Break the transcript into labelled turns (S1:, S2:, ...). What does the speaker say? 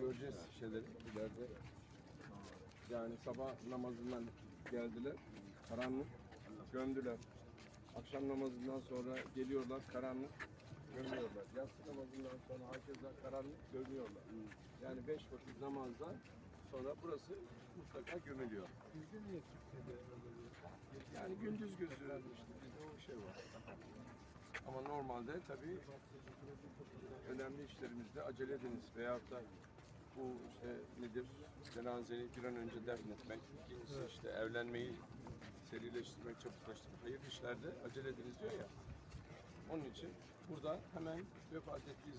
S1: Göreceğiz şeyleri ileride. Yani sabah namazından geldiler, karanlık, gömdüler. Akşam namazından sonra geliyorlar, karanlık, gömüyorlar. Yatsı namazından sonra herkese karanlık gömüyorlar. Yani beş vakit namazdan sonra burası mutlaka gömülüyor. Yani gündüz gözü işte şey var. Ama normalde tabii önemli işlerimizde acele ediniz veyahut da bu işte nedir cenazeyi bir an önce defnetmek, ikincisi işte evlenmeyi serileştirmek, çabuklaştırmak, hayırlı işlerde acele ediniz diyor ya. Onun için burada hemen vefat ettiği zaman